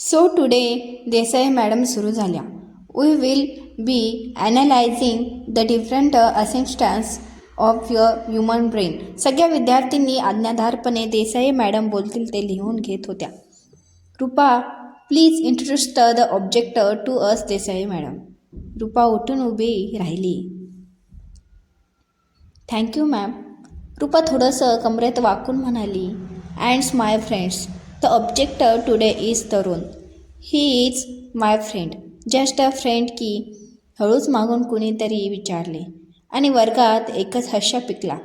So today Desai madam सुरू झाल्या. We will be analysing the different assistance of your human brain सगळ्या विद्यार्थ्यांनी आज्ञाधारपणे Desai madam बोलतील ते लिहून घेत होत्या. Rupa please introduce the object to us Desai madam Rupa उठून उभी राहिली. थँक्यू मॅम रुपा थोडंसं कमरेत वाकून म्हणाली अँड्स my friends the object today is Tarun he is my friend just a friend की हळूच मागून कुणीतरी विचारले. आणि वर्गात एकच हर्षा पिकला.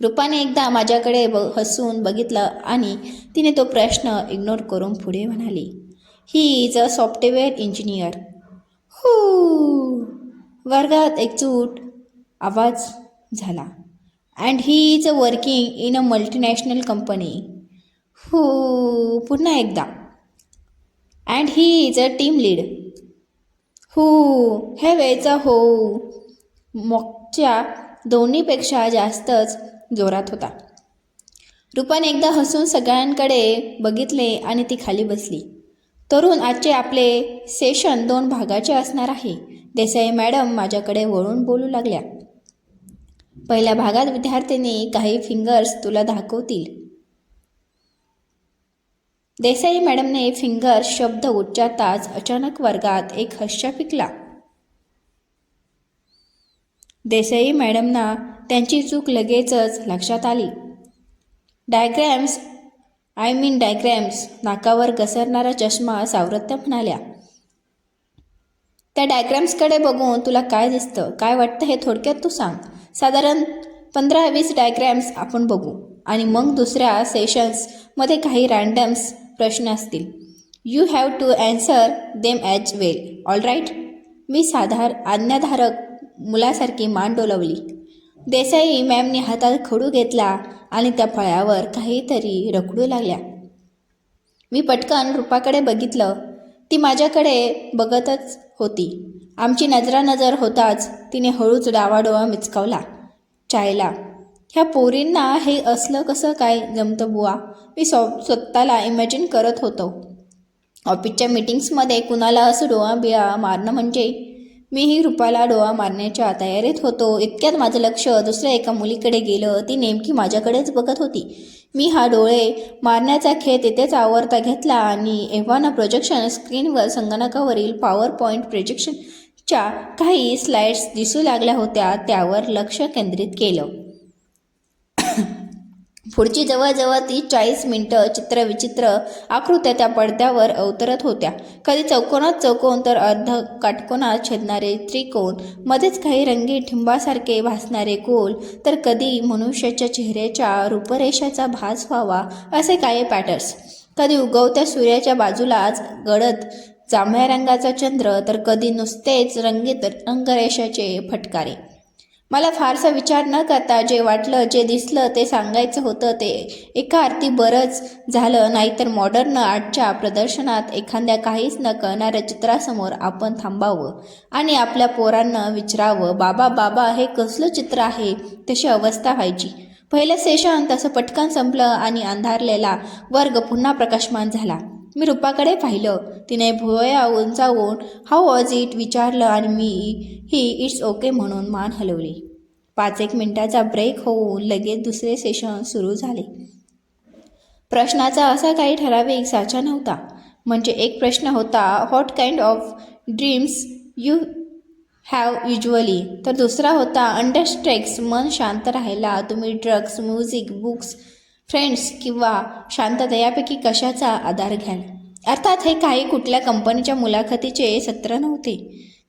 रूपाने एकदा माझ्याकडे ब हसून बघितलं आणि तिने तो प्रश्न इग्नोर करून पुढे म्हणाली. He is a software engineer हू! वर्गात एकजूट आवाज झाला. And he is a working in a multinational company हो पुन्हा एकदा. And he is a team lead हो ह्या वेळचा हो. मॉकच्या दोन्हीपेक्षा जास्तच जोरात होता. रुपाने एकदा हसून सगळ्यांकडे बघितले आणि ती खाली बसली. तरुण आजचे आपले सेशन दोन भागाचे असणार आहे. देसाई मॅडम माझ्याकडे वळून बोलू लागल्या. पहिल्या भागात विद्यार्थ्यांनी काही फिंगर्स तुला दाखवतील. देसाई मॅडमने फिंगर्स शब्द उच्चारताच अचानक वर्गात एक हश्य पिकला. देसाई मॅडमना त्यांची चूक लगेचच लक्षात आली. डायग्रॅम्स आय मीन डायग्रॅम्स नाकावर घसरणारा चष्मा सावरत्या म्हणाल्या. त्या डायग्रॅम्सकडे बघून तुला काय दिसतं काय वाटतं हे थोडक्यात तू सांग. साधारण पंधरा वीस डायग्रॅम्स आपण बघू. आणि मग दुसऱ्या सेशन्समध्ये काही रँडम्स प्रश्न असतील. You have to answer them as well all right मी साधार आज्ञाधारक मुलासारखी मान डोलवली. देसाई मॅमने हातात खडू घेतला आणि त्या फळ्यावर काहीतरी रखडू लागल्या. मी पटकन रूपाकडे बघितलं. ती माझ्याकडे बघतच होती. आमची नजरानजर होताच तिने हळूच डावाडोवा मिचकावला. चायला ह्या पोरींना हे असलं कसं काय जमतं बुवा? मी स्व स्वतःला इमॅजिन करत होतो. ऑफिसच्या मीटिंग्समध्ये कुणाला असं डोळा बिळा मारणं म्हणजे? मीही रुपाला डोळा मारण्याच्या तयारीत होतो. इतक्यात माझं लक्ष दुसऱ्या एका मुलीकडे गेलं. ती नेमकी माझ्याकडेच बघत होती. मी हा डोळे मारण्याचा खेळ तिथेच आवरता घेतला आणि एव्हाना प्रोजेक्शन स्क्रीनवर संगणकावरील पॉवर पॉईंट प्रोजेक्शनच्या काही स्लाइड्स दिसू लागल्या होत्या त्यावर लक्ष केंद्रित केलं. पुढची जवळजवळ ती चाळीस मिनटं चित्रविचित्र आकृत्या त्या पडद्यावर अवतरत होत्या. कधी चौकोनात चौकोन तर अर्ध काटकोनात छेदणारे त्रिकोण मध्येच काही रंगी ठिंबासारखे भासणारे गोल तर कधी मनुष्याच्या चेहऱ्याच्या रूपरेषाचा भास व्हावा असे काही पॅटर्न्स कधी उगवत्या सूर्याच्या बाजूलाच गडद जांभळ्या रंगाचा चंद्र तर कधी नुसतेच रंगीत रंगरेषाचे फटकारे. मला फारसा विचार न करता जे वाटलं जे दिसलं ते सांगायचं होतं ते. एका अर्थी बरंच झालं नाहीतर मॉडर्न आर्टच्या प्रदर्शनात एखाद्या काहीच न कळणाऱ्या चित्रासमोर आपण थांबावं आणि आपल्या पोरांना विचारावं बाबा बाबा हे कसलं चित्र आहे? तशी अवस्था व्हायची. पहिलं सेशन तसं पटकन संपलं आणि अंधारलेला वर्ग पुन्हा प्रकाशमान झाला. मी रूपाकडे पाहिलं. तिने भुवया उंचावून हाऊ वॉज इट विचारलं आणि मी ही इट्स ओके म्हणून मान हलवली. पाच एक मिनिटाचा ब्रेक होऊन लगेच दुसरे सेशन सुरू झाले. प्रश्नाचा असा काही ठराविक साचा नव्हता. म्हणजे एक प्रश्न होता what kind of dreams you have usually तर दुसरा होता अंडरस्ट्रेक्स मन शांत राहायला तुम्ही ड्रग्स म्युझिक बुक्स फ्रेंड्स किंवा शांतता यापैकी कशाचा आधार घ्याल? अर्थात हे काही कुठल्या कंपनीच्या मुलाखतीचे सत्र नव्हते.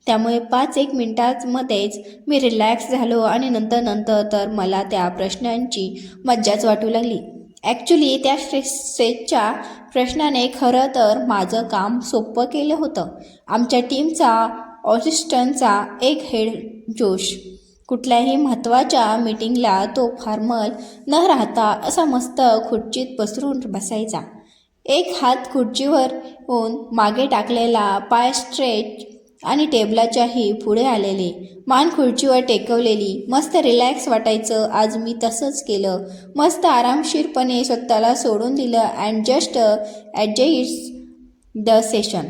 त्यामुळे पाच एक मिनिटांमध्येच मी रिलॅक्स झालो आणि नंतर नंतर तर मला त्या प्रश्नांची मज्जाच वाटू लागली. ॲक्च्युली त्या स्टेजच्या प्रश्नाने खरं तर माझं काम सोपं केलं होतं. आमच्या टीमचा ऑसिस्टंटचा एक हेड जोश. कुठल्याही महत्त्वाच्या मीटिंगला तो फॉर्मल न राहता असा मस्त खुर्चीत पसरून बसायचा. एक हात खुर्चीवर होऊन मागे टाकलेला पाय स्ट्रेच आणि टेबलाच्याही पुढे आलेले मान खुर्चीवर टेकवलेली मस्त रिलॅक्स वाटायचं आज मी तसंच केलं. मस्त आरामशीरपणे स्वतःला सोडून दिलं and just adjust the session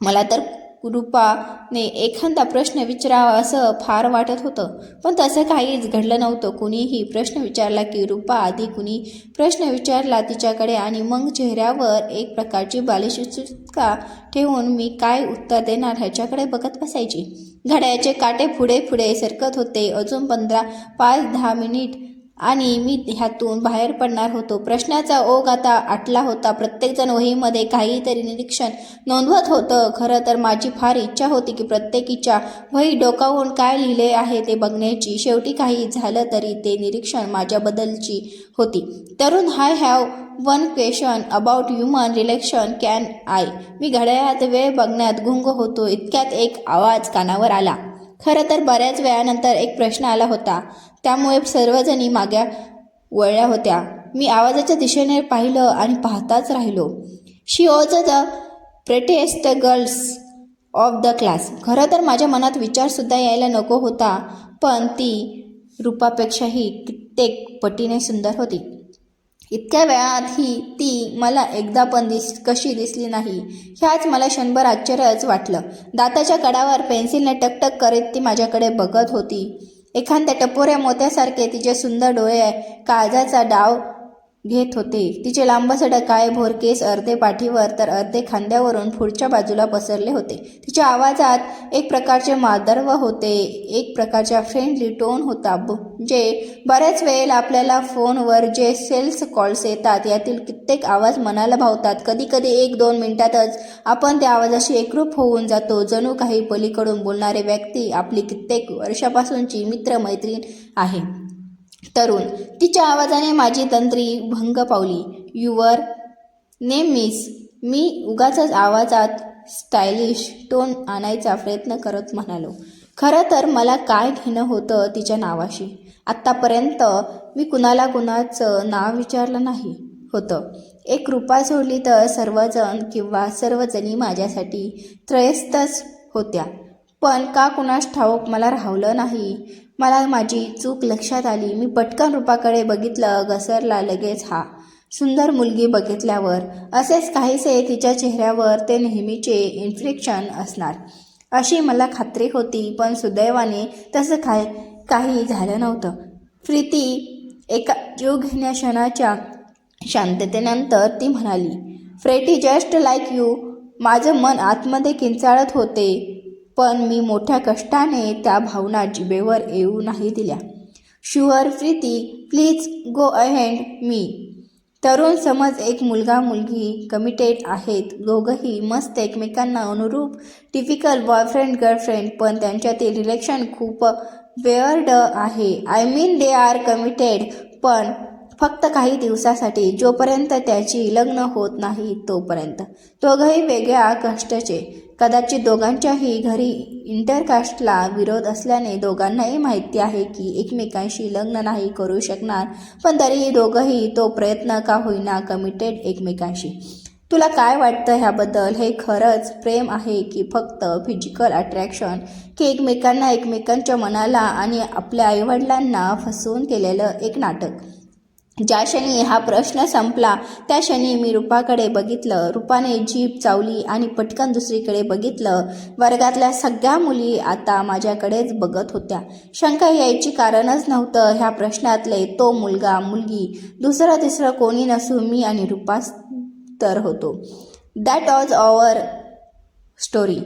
मला तर रूपाने एखादा प्रश्न विचारावा असं फार वाटत होतं. पण तसं काहीच घडलं नव्हतं. कुणीही प्रश्न विचारला की रूपा आधी कुणी प्रश्न विचारला तिच्याकडे आणि मग चेहऱ्यावर एक प्रकारची बालिशुचिका ठेवून मी काय उत्तर देणार ह्याच्याकडे बघत बसायची. घड्याचे काटे पुढे पुढे सरकत होते. अजून पंधरा पाच दहा मिनिट आणि मी ह्यातून बाहेर पडणार होतो. प्रश्नाचा ओघ आता आटला होता. प्रत्येकजण वहीमध्ये काहीतरी निरीक्षण नोंदवत होतं. खरं तर माझी फार इच्छा होती की प्रत्येकीच्या वही डोकावून काय लिहिले आहे ते बघण्याची. शेवटी काही झालं तरी ते निरीक्षण माझ्याबद्दलची होती. Tarun hi have one question about human relation can I मी घड्याळात वेळ बघण्यात गुंग होतो. इतक्यात एक आवाज कानावर आला. खरं तर बऱ्याच वेळानंतर एक प्रश्न आला होता. त्यामुळे सर्वजणी माग्या वळल्या होत्या. मी आवाजाच्या दिशेने पाहिलं आणि पाहताच राहिलो. She was the prettiest girls of the class खरं तर माझ्या मनात विचारसुद्धा यायला नको होता पण ती रूपापेक्षाही कित्येक पटीने सुंदर होती. इतक्या वेळात ही ती मला एकदा पण दिस कशी दिसली नाही ह्याच मला क्षणभर आश्चर्यच वाटलं. दाताच्या कडावर पेन्सिलने टकटक करीत ती माझ्याकडे बघत होती. एखाद्या टपोऱ्या मोत्यासारखे तिचे सुंदर डोळे काळजाचा डाव घेत होते. तिचे लांबसड काय भोर केस अर्धे पाठीवर तर अर्धे खांद्यावरून पुढच्या बाजूला पसरले होते. तिच्या आवाजात एक प्रकारचे मादर्व होते एक प्रकारचा फ्रेंडली टोन होता. जे बऱ्याच वेळेला आपल्याला फोनवर जे सेल्स कॉल्स येतात यातील कित्येक आवाज मनाला भावतात. कधीकधी एक दोन मिनिटातच आपण त्या आवाजाशी एकरूप होऊन जातो. जणू काही पलीकडून बोलणारे व्यक्ती आपली कित्येक वर्षापासूनची मित्रमैत्रीण आहे. तरुण तिच्या आवाजाने माझी तंत्री भंग पावली. युवर नेम मिस मी उगाचच आवाजात स्टायलिश टोन आणायचा प्रयत्न करत म्हणालो. खरं तर मला काय घेणं होतं तिच्या नावाशी? आत्तापर्यंत मी कुणाला कुणाचं नाव विचारलं नाही होतं. एक रूपा सोडली तर सर्वजण किंवा सर्वजणी माझ्यासाठी त्रयस्थच होत्या. पण का कुणास ठाऊक मला राहवलं नाही. मला माझी चूक लक्षात आली. मी पटकन रूपाकडे बघितलं घसरला लगेच हा. सुंदर मुलगी बघितल्यावर असेच काहीसे तिच्या चेहऱ्यावर ते नेहमीचे इन्फ्लेक्शन असणार. अशी मला खात्री होती पण सुदैवाने तसं काय काही झालं नव्हतं. प्रीती एका जीव घेण्या क्षणाच्या शांततेनंतर ती म्हणाली फ्रेटी जस्ट लाईक यू माझं मन आतमध्ये किंचाळत होते. पण मी मोठ्या कष्टाने त्या भावना जिबेवर येऊ नाही दिल्या. Sure Preeti please go ahead मी. तरुण समज एक मुलगा मुलगी कमिटेड आहेत. दोघंही मस्त एकमेकांना अनुरूप टिपिकल बॉयफ्रेंड गर्लफ्रेंड पण त्यांच्यातील रिलेक्शन खूप वेअर्ड आहे. I mean they are committed पण फक्त काही दिवसासाठी जोपर्यंत त्याची लग्न होत नाही तोपर्यंत. दोघंही वेगळ्या कष्टाचे. कदाचित दोघांच्याही घरी इंटरकास्टला विरोध असल्याने दोघांनाही माहिती आहे की एकमेकांशी लग्न नाही करू शकणार पण तरीही दोघंही तो प्रयत्न का होईना कमिटेड एकमेकांशी. तुला काय वाटतं ह्याबद्दल? हे खरंच प्रेम आहे की फक्त फिजिकल अट्रॅक्शन की एकमेकांना एकमेकांच्या मनाला आणि आपल्या आईवडिलांना फसवून केलेलं एक नाटक? ज्या क्षणी हा प्रश्न संपला त्या क्षणी मी रूपाकडे बघितलं. रूपाने जीप चावली आणि पटकन दुसरीकडे बघितलं. वर्गातल्या सगळ्या मुली आता माझ्याकडेच बघत होत्या. शंका यायची कारणच नव्हतं ह्या प्रश्नातले तो मुलगा मुलगी. दुसरं तिसरं कोणी नसून मी आणि रूपास तर होतो. That was our story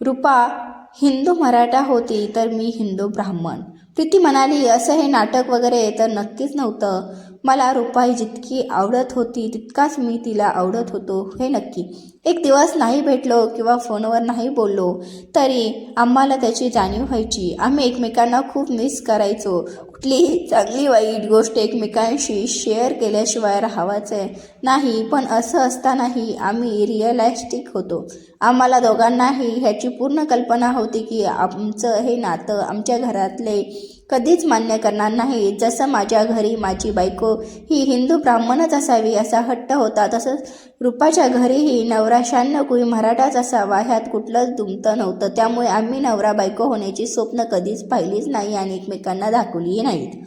Rupa Hindu Maratha होती तर मी हिंदू ब्राह्मण. प्रीती म्हणाली असं हे नाटक वगैरे तर नक्कीच नव्हतं. मला रुपाई जितकी आवडत होती तितकाच मी तिला आवडत होतो हे नक्की. एक दिवस नाही भेटलो किंवा फोनवर नाही बोललो तरी आम्हाला त्याची जाणीव व्हायची. आम्ही एकमेकांना खूप मिस करायचो. कुठलीही चांगली वाईट गोष्ट एकमेकांशी शेअर केल्याशिवाय राहावायचे नाही पण असं असतानाही आम्ही रिअलायस्टिक होतो. आम्हाला दोघांनाही ह्याची पूर्ण कल्पना होती की आमचं हे नातं आमच्या घरातले कधीच मान्य करणार नाही. जसं माझ्या घरी माझी बायको ही हिंदू ब्राह्मणच असावी असा हट्ट होता तसंच रूपाच्या घरीही नवरा शहाण्णव मराठाच असावा ह्यात कुठलंच दुमतं नव्हतं. त्यामुळे आम्ही नवरा बायको होण्याची स्वप्न कधीच पाहिलीच नाही आणि एकमेकांना दाखवलीही नाहीत.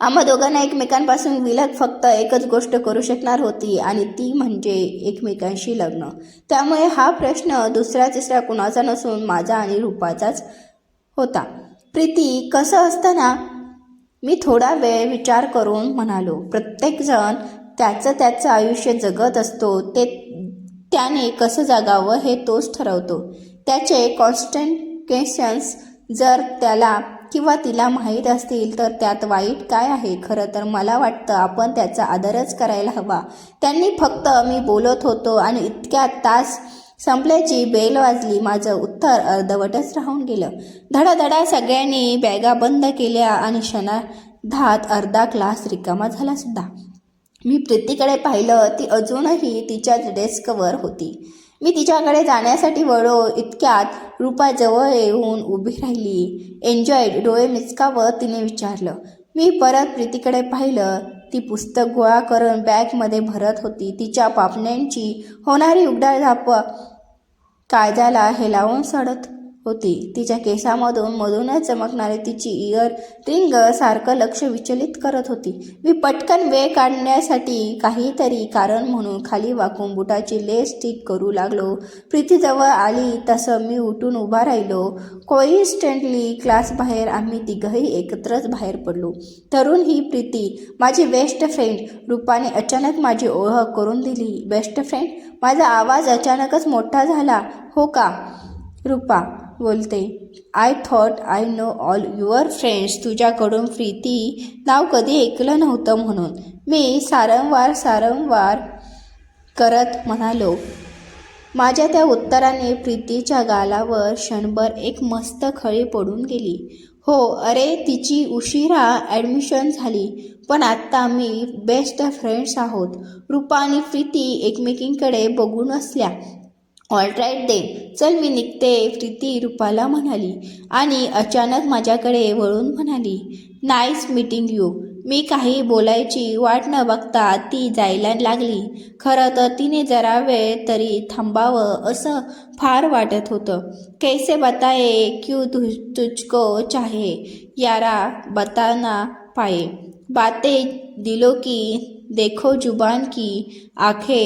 आम्हा दोघांना एकमेकांपासून विलग फक्त एकच गोष्ट करू शकणार होती आणि ती म्हणजे एकमेकांशी लग्न. त्यामुळे हा प्रश्न दुसऱ्या तिसऱ्या कुणाचा नसून माझा आणि रूपाचाच होता. प्रीती कसं असतं ना? मी थोडा वेळ विचार करून म्हणालो प्रत्येकजण त्याचं त्याचं आयुष्य जगत असतो. ते त्याने कसं जगावं हे तोच ठरवतो. त्याचे कॉन्स्टंटेशन्स जर त्याला किंवा तिला माहीत असतील तर त्यात वाईट काय आहे? खरं तर मला वाटतं आपण त्याचा आदरच करायला हवा. त्यांनी फक्त मी बोलत होतो आणि इतक्या तास संपल्याची बेल वाजली. माझं उत्तर अर्धवटच राहून गेलं. धडाधडा सगळ्यांनी बॅगा बंद केल्या आणि क्षणाधात अर्धा क्लास रिकामा झाला सुद्धा. मी प्रीतीकडे पाहिलं ती अजूनही तिच्या डेस्कवर होती. मी तिच्याकडे जाण्यासाठी वळो इतक्यात रूपा जवळ येऊन उभी राहिली. एन्जॉय डोळे मिचकावत तिने विचारलं. मी परत प्रीतीकडे पाहिलं ती पुस्तक गोळा करून बॅगमध्ये भरत होती. तिच्या पापण्यांची होणारी उड्डाधाप काळजाला हेलावून सडत होती. तिच्या केसामधून मधूनच चमकणारी तिची इयर रिंग सारखं लक्ष विचलित करत होती. मी पटकन वेळ काढण्यासाठी काहीतरी कारण म्हणून खाली वाकून बुटाची लेस ठीक करू लागलो. प्रीतीजवळ आली तसं मी उठून उभा राहिलो. कोइन्स्टंटली क्लासबाहेर आम्ही तिघंही एकत्रच बाहेर पडलो. तरुण ही प्रीती माझी बेस्ट फ्रेंड रूपाने अचानक माझी ओळख करून दिली. Best friend? माझा आवाज अचानकच मोठा झाला. हो का? रूपा बोलते I thought I know all your friends तुझ्याकडून प्रीती नाव कधी ऐकलं नव्हतं म्हणून. मी सारंवार सारंवार करत म्हणालो माझ्या त्या उत्तराने प्रीतीच्या गालावर क्षणभर एक मस्त खळी पडून गेली. हो अरे तिची उशिरा ॲडमिशन झाली. पण आत्ता मी बेस्ट फ्रेंड्स आहोत. रूपा आणि प्रीती एकमेकींकडे बघून असल्या. ऑल राईट दे चल मी निघते प्रीती रूपाला म्हणाली. आणि अचानक माझ्याकडे वळून म्हणाली नाईस मीटिंग यू मी काही बोलायची वाट न बघता ती जायला लागली. खरं तर तिने जरा वेळ तरी थांबावं असं फार वाटत होतं. कैसे बताये क्यू तु तुझको चाहे? यारा बताना पाये बातें दिलो की देखो जुबान की आखे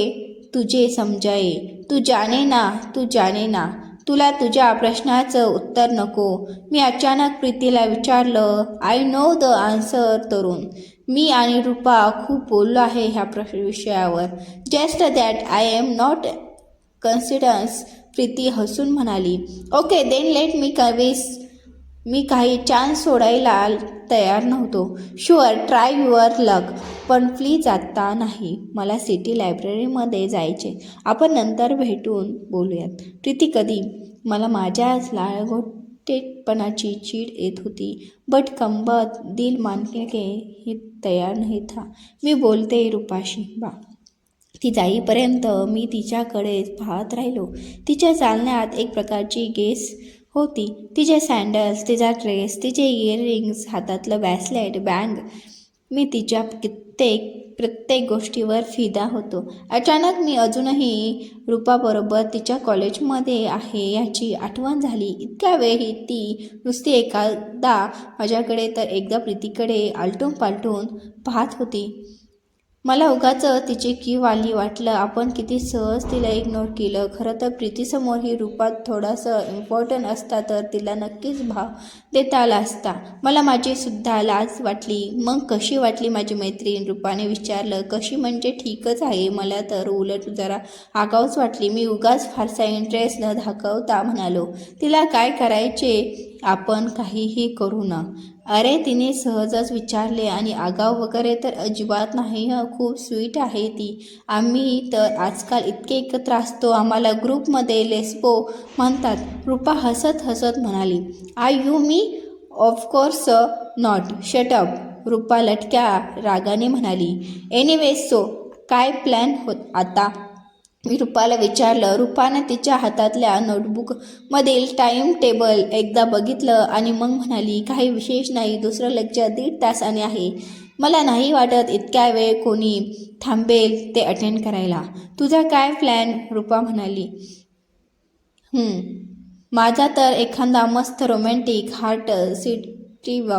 तुझे समजाये तू जाने ना तू जाने ना. तुला तुझ्या प्रश्नाचं उत्तर नको. मी अचानक प्रीतीला विचारलं आय नो द आन्सर तरुण. मी आणि रूपा खूप बोललो आहे ह्या प्रश्न विषयावर. Just that I am not coincidence Preeti हसून म्हणाली. ओके देन लेट मी कवीस मी काही चान्स सोडायला तयार नव्हतो. शुअर ट्राय युअर लक पण प्लीज आत्ता नाही. मला सिटी लायब्ररीमध्ये जायचे आपण नंतर भेटून बोलूयात. प्रीती कधी? मला माझ्याच लाळगोटेपणाची चीड येत होती. बट कंबत दिल मानके के हे तयार नाही था. मी बोलते रूपाशी बा. ती जाईपर्यंत मी तिच्याकडेच पाहत राहिलो. तिच्या चालण्यात एक प्रकारची गेस होती. तिचे सँडल्स तिचा ड्रेस तिचे इयरिंग्स हातातलं बॅसलेट बँग मी तिच्या कित्येक प्रत्येक गोष्टीवर फिदा होतो. अचानक मी अजूनही रूपाबरोबर तिच्या कॉलेजमध्ये आहे याची आठवण झाली. इतक्या वेळी ती नुसती एखादा माझ्याकडे तर एकदा प्रीतीकडे आलटून पालटून पाहत होती. मला उगाच तिची की वाली वाटलं. आपण किती सहज तिला इग्नोर केलं. खरं तर प्रीतीसमोर ही रूपात थोडासा इम्पॉर्टंट असता तर तिला नक्कीच भाव देता आला असता. मला माझी सुद्धा लाज वाटली. मग कशी वाटली माझी मैत्रीण? रूपाने विचारलं. कशी म्हणजे ठीकच आहे. मला तर उलट जरा आगाऊच वाटली. मी उगाच फारसा इंटरेस्ट न दाखवता म्हणालो तिला काय करायचे? आपण काहीही करू ना. अरे तिने सहजच विचारले आणि आगाव वगैरे तर अजिबात नाही खूप स्वीट आहे ती. आम्ही तर आजकाल इतके एकत्र असतो आम्हाला ग्रुपमध्ये लेस्पो म्हणतात. रूपा हसत हसत म्हणाली I you me of course not shut up Rupa लटक्या रागाने म्हणाली एनिवेज सो काय प्लॅन होत आता? मी रुपाला विचारलं रुपानं तिच्या हातातल्या नोटबुकमधील टाईम टेबल एकदा बघितलं आणि मग म्हणाली काही विशेष नाही दुसरं लेक्चर दीड तासाने आहे. मला नाही वाटत इतक्या वेळ कोणी थांबेल ते अटेंड करायला. तुझा काय प्लॅन रुपा म्हणाली. माझा तर एखादा मस्त रोमॅन्टिक हार्ट सीट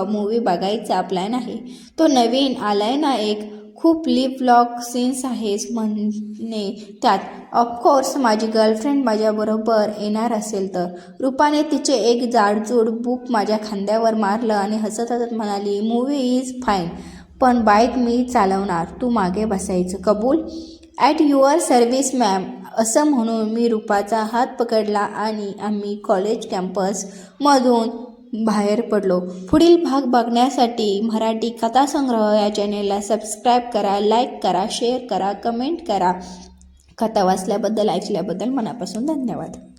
मूवी बघायचा प्लॅन आहे. तो नवीन आलाय ना एक खूप लिप लॉक सीन्स आहेस म्हणणे त्यात ऑफकोर्स माझी गर्लफ्रेंड माझ्याबरोबर येणार असेल तर. रूपाने तिचे एक जाडजूड बुक माझ्या खांद्यावर मारलं आणि हसत हसत म्हणाली मूवी इज फाईन पण बाईक मी चालवणार तू मागे बसायचं कबूल? ॲट युअर सर्व्हिस मॅम असं म्हणून मी रूपाचा हात पकडला आणि आम्ही कॉलेज कॅम्पसमधून बाहेर पडलो. पुढील भाग बघण्यासाठी मराठी कथासंग्रह या चॅनेलला सबस्क्राईब करा लाईक करा शेअर करा कमेंट करा. कथा वाचल्याबद्दल ऐकल्याबद्दल मनापासून धन्यवाद.